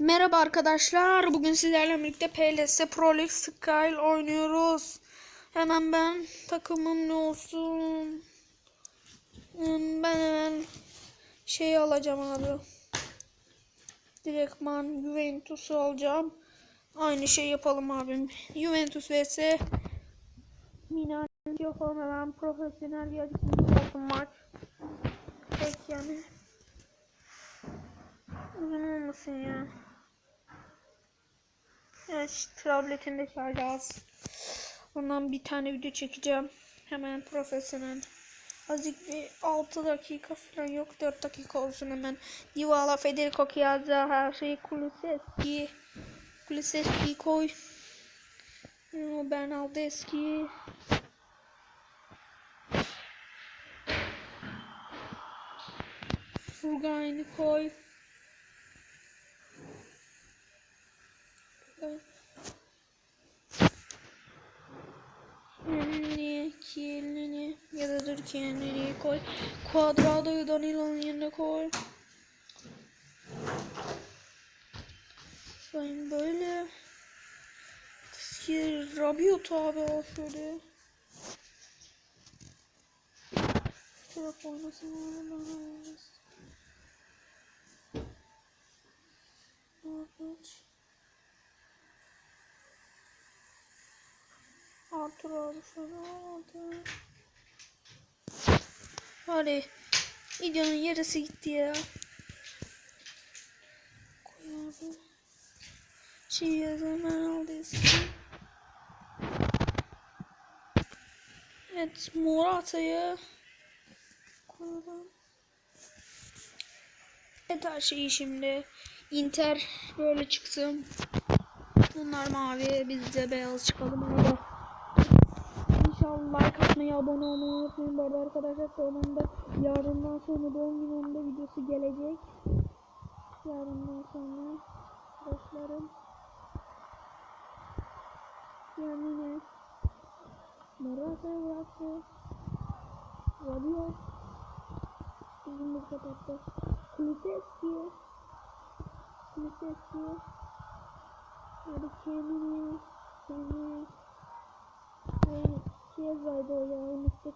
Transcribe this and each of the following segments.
Merhaba arkadaşlar. Bugün sizlerle birlikte PLS Pro League Sky oynuyoruz. Hemen ben takımım ne olsun? Hmm, Ben hemen şey alacağım abi. Direktman Juventus'u alacağım. Aynı şey yapalım abim. Juventus vs Milan yapalım hemen profesyonel bir olsun maç. Pek yani. Uzun olmasın ya. Şu tabletimde şarj az. Ondan bir tane video çekeceğim. Hemen profesyonel. Azıcık bir 6 dakika falan yok 4 dakika olsun hemen. Divala, Federico Chiazza, her şeyi Kuliseski. Kuliseski koy. O Bernardeschi. Furgan'ı koy. Kendini, kendini dur kendini koy. Quadrado'yu Danilo'nun yerine koy. Ben böyle Eski Rabiot abi o şöyle. Abi bana oynasın. Evet. Arthur abi şöyle aldı. Hadi. Videonun yarısı gitti ya. Koy abi. Şey aldı eski. Evet Morata'yı koyalım. Evet her şeyi şimdi. Inter böyle çıksın. Bunlar mavi biz de beyaz çıkalım arada. İnşallah like atmayı, abone olmayı unutmayın. Bu arada arkadaşlar sonunda yarından sonra doğum günümde videosu gelecek. Yarından sonra dostlarım. Yani Morata bıraktı. Rabiot. Bizim bu kapattı. Kuliseski. Kuliseski. Hadi kendini. Kendini. Ve Chiesa'ydı o ya unuttuk.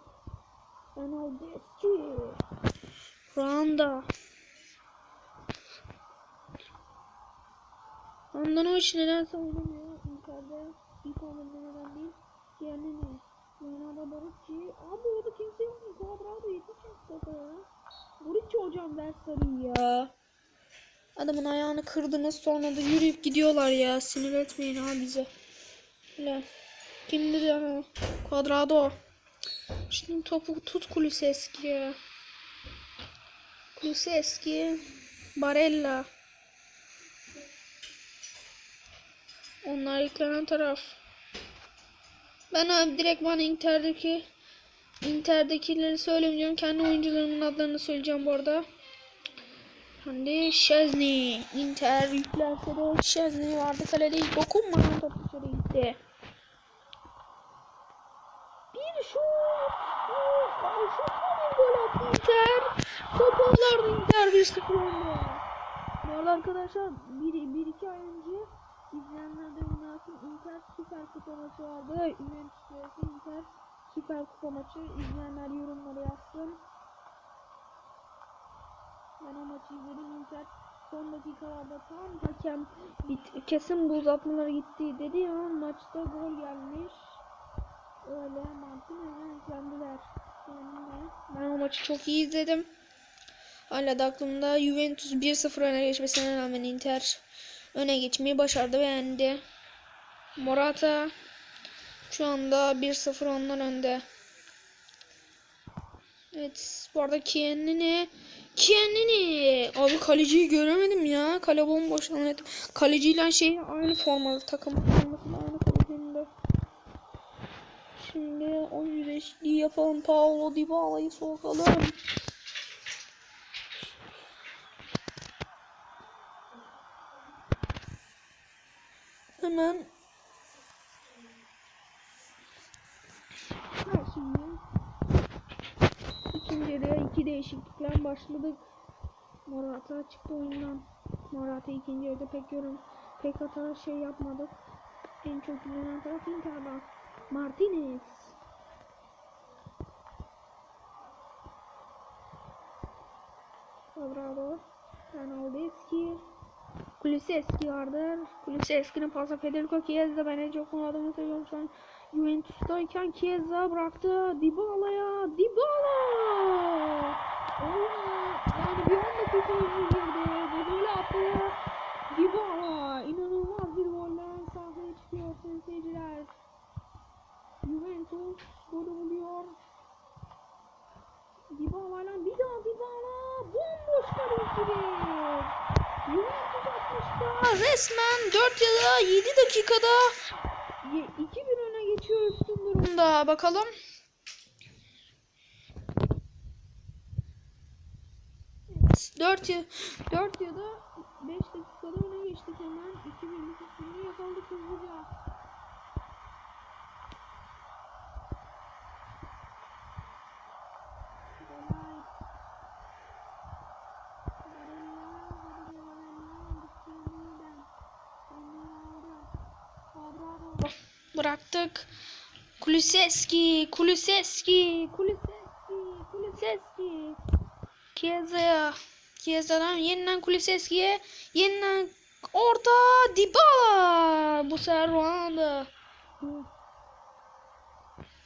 Ronaldeschi. Randa. Ondan o iş nedense oynamıyor. Inter'de ilk oyunda neden değil. Kendini. Leonardo Borucci. Abi orada kimse yok mu? Cuadrado yetmiş yaşında ya. Borucci hocam ders sarıyor ya. Adamın ayağını kırdınız sonra da yürüyüp gidiyorlar ya. Sinir etmeyin ha bize. Öyle. Kimdir ya? Cuadrado. Şimdi topu tut Kuliseski ya. Kuliseski. Barella. Onlar yüklenen taraf. Ben abi direkt bana Inter'deki Inter'dekileri söylemeyeceğim. Kendi oyuncularımın adlarını söyleyeceğim bu arada. Hani Şezni, Inter yüklerse de Şezni vardı kalede hiç dokunmadan top dışarı gitti. Bir şut. Uf, abi şutla bir gol attı Inter 1-0 oldu. Bu arada arkadaşlar bir, bir iki ay önce izleyenler de oynasın Inter Süper Kupa maçı vardı. Juventus vs Inter Süper Kupa maçı. İzleyenler yorumlara yazsın. Ben o maçı izledim. Inter son dakikalarda tam hakem bit kesin bu uzatmalara gitti dedi ya maçta gol gelmiş. Öyle hemen yüklendiler. Yani ben o maçı çok iyi izledim. Hala da aklımda Juventus 1-0 öne geçmesine rağmen Inter öne geçmeyi başardı ve yendi. Morata şu anda 1-0 onlar önde. Evet bu arada Kienini Kienini abi kaleciyi göremedim ya. Kale bomboş anladım. Kaleciyle şey aynı formalı takım aynı kalecinin de. Şimdi oyuncu değişikliği yapalım. Paulo Dybala'yı sokalım. Hemen Ha, şimdi ikinci yarıya iki değişiklikler başladık. Morata çıktı oyundan. Morata ikinci yarıda pek yorum pek hata şey yapmadık. En çok dinlenen taraf Inter'da. Martinez. Bravo. Ronaldeski. Kuliseski vardır. Kuliseski'nin pası Federico Chiesa. Ben en çok bunu adamı seviyorum şu an. Juventus'tayken Chiesa bıraktı. Dybala'ya. Dybala! Yani bir 10 dakika önce girdi. Golüyle attı. Dybala! İnanılmaz bir golle sahaya çıkıyor sayın seyirciler. Juventus golü buluyor. Dybala'yla bir daha Dybala. Bomboş kaleci. Resmen 4 ya da 7 dakikada 2-1 öne geçiyor üstün durumda. Bakalım. Dört ya, 4 ya da 5 dakikada öne geçtik hemen. 2-1'lik üstünlüğü yakaladık hızlıca. Golay. Barella, Barella, Barella, Barella, Barella. Bıraktık. Kuliseski, Kuliseski, Kuliseski, Kuliseski. Chiesa. Chiesa'dan yeniden Kuliseski'ye. Yeniden orta Dybala. Bu sefer Ronaldo.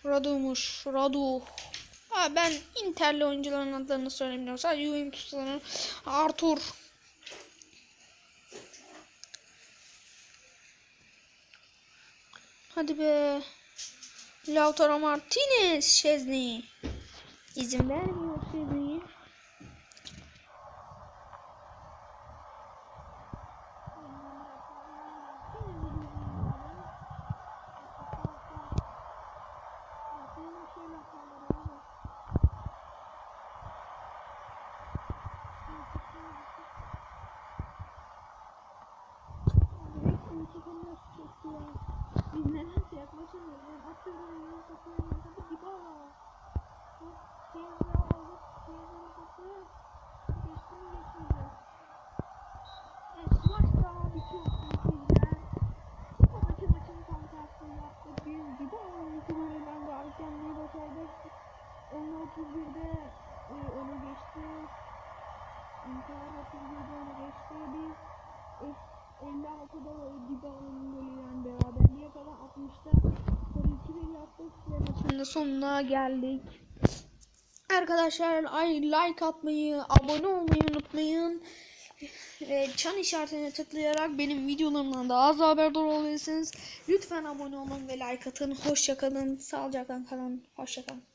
Radu'muş. Radu. Ha, ben Inter'li oyuncuların adlarını söylemiyorum. Sadece Juventus'ların Arthur. Hadi be. Lautaro Martinez Şezni. İzin vermiyor Şezni. Biz nedense yaklaşamıyoruz. Ben atıyorum, ben atıyorum, ben atıyorum. Dybala. Bu Chiesa aldık. Chiesa'nın pası. Geçti mi geçmedi. Evet maç daha bitiyor seyirciler. Sonraki maçın tam tersini yaptık. Biz Dybala'nın iki golünden galip gelmeyi başardık. Onlar 31'de e, öne geçti. Inter 31'de öne geçti. Biz e, 56'da Dybala'nın golüyle beraberliğe falan 60'da sonra 2-1 yaptık da sonuna geldik. Arkadaşlar ay like atmayı, abone olmayı unutmayın. Ve çan işaretine tıklayarak benim videolarımdan daha az haberdar olabilirsiniz. Lütfen abone olun ve like atın. Hoşça kalın. Sağlıcakla kalın. Hoşça kalın.